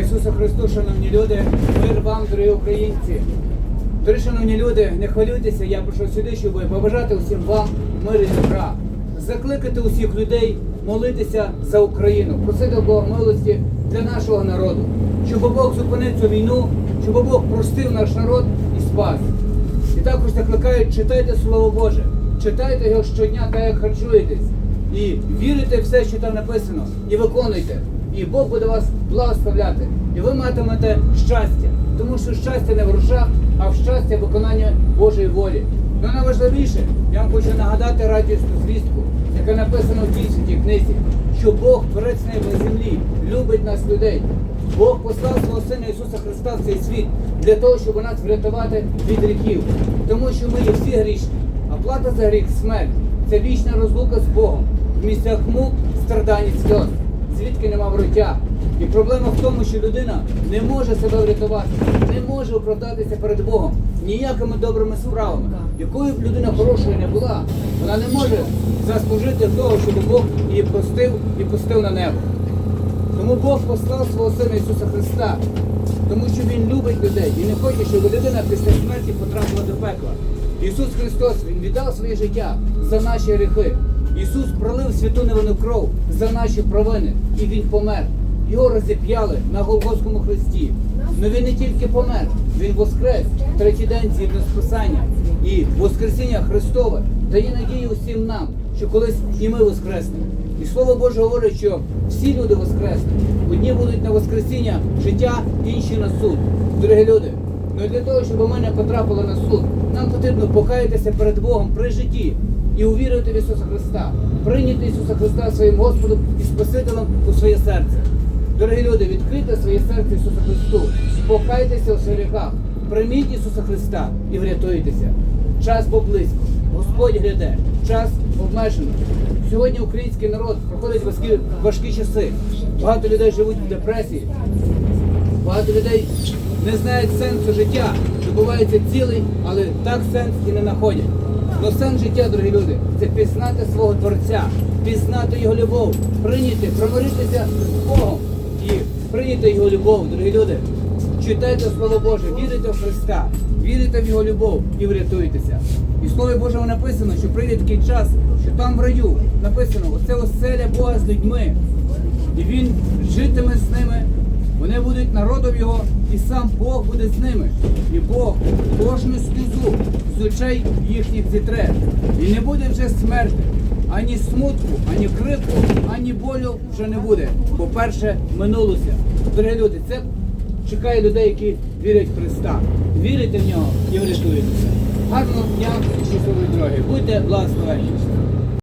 Ісусу Христу, шановні люди, мир вам, дорогі українці. Дорогі шановні люди, не хвилюйтеся, я прийшов сюди, щоб побажати усім вам мир і добра, закликати усіх людей молитися за Україну, просити Бога милості для нашого народу, щоб Бог зупинив цю війну, щоб Бог простив наш народ і спас. І також закликають, читайте Слово Боже, читайте його щодня, так як харчуєтесь, і вірите в все, що там написано, і виконуйте. І Бог буде вас благословляти. І ви матимете щастя. Тому що щастя не в грошах, а в щастя виконання Божої волі. Ну найважливіше, я вам хочу нагадати радісну звістку, яка написана в цій книзі, що Бог, творець неба землі, любить нас людей. Бог послав свого Сина Ісуса Христа в цей світ для того, щоб нас врятувати від гріхів. Тому що ми є всі грішні, а плата за гріх смерть. Це вічна розлука з Богом в місцях мук, страдань і сльоз, звідки нема вороття. І проблема в тому, що людина не може себе врятувати, не може оправдатися перед Богом ніякими добрими справами. Якою б людина хорошою не була, вона не може заслужити того, щоб Бог її простив і пустив на небо. Тому Бог послав свого Сина Ісуса Христа, тому що Він любить людей і не хоче, щоб людина після смерті потрапила до пекла. Ісус Христос Він віддав своє життя за наші гріхи. Ісус пролив святу невинну кров за наші провини, і Він помер. Його розіп'яли на Голгофському хресті. Але він не тільки помер, він воскрес третій день згідно з. І Воскресіння Христове дає надію усім нам, що колись і ми воскреснемо. І Слово Боже говорить, що всі люди воскреснуть. Одні будуть на Воскресіння життя, інші на суд. Дорогі люди, ну для того, щоб ми не потрапили на суд, нам потрібно покаятися перед Богом при житті і увірити в Ісуса Христа, прийняти Ісуса Христа своїм Господом і Спасителем у своє серце. Дорогі люди, відкрийте своє серце Ісусу Христу, покайтеся у своїх прийміть Ісуса Христа і врятуйтеся. Час був близько, Господь гляде, час обмежено. Сьогодні український народ проходить важкі, важкі часи. Багато людей живуть в депресії, багато людей не знають сенсу життя, добуваються цілий, але так сенс і не знаходять. Но сенс життя, дорогі люди, це пізнати свого Творця, пізнати його любов, прийняти, промиритися з Богом і прийняти його любов, дорогі люди. Читайте Слово Боже, вірите в Христа, вірите в Його любов і врятуйтеся. І в Слові Божому написано, що прийде такий час, що там в раю написано, оце оселя Бога з людьми. І він житиме з ними, вони будуть народом його, і сам Бог буде з ними. І Бог кожну сльозу з очей їхніх зітре. І не буде вже смерти, ані смутку, ані крику, ані болю вже не буде. Бо перше минулося. Дорогі люди, це чекає людей, які вірять в Христа. Вірите в нього і врятуєтеся. Гарного дня, щасливої дороги. Будьте благословені.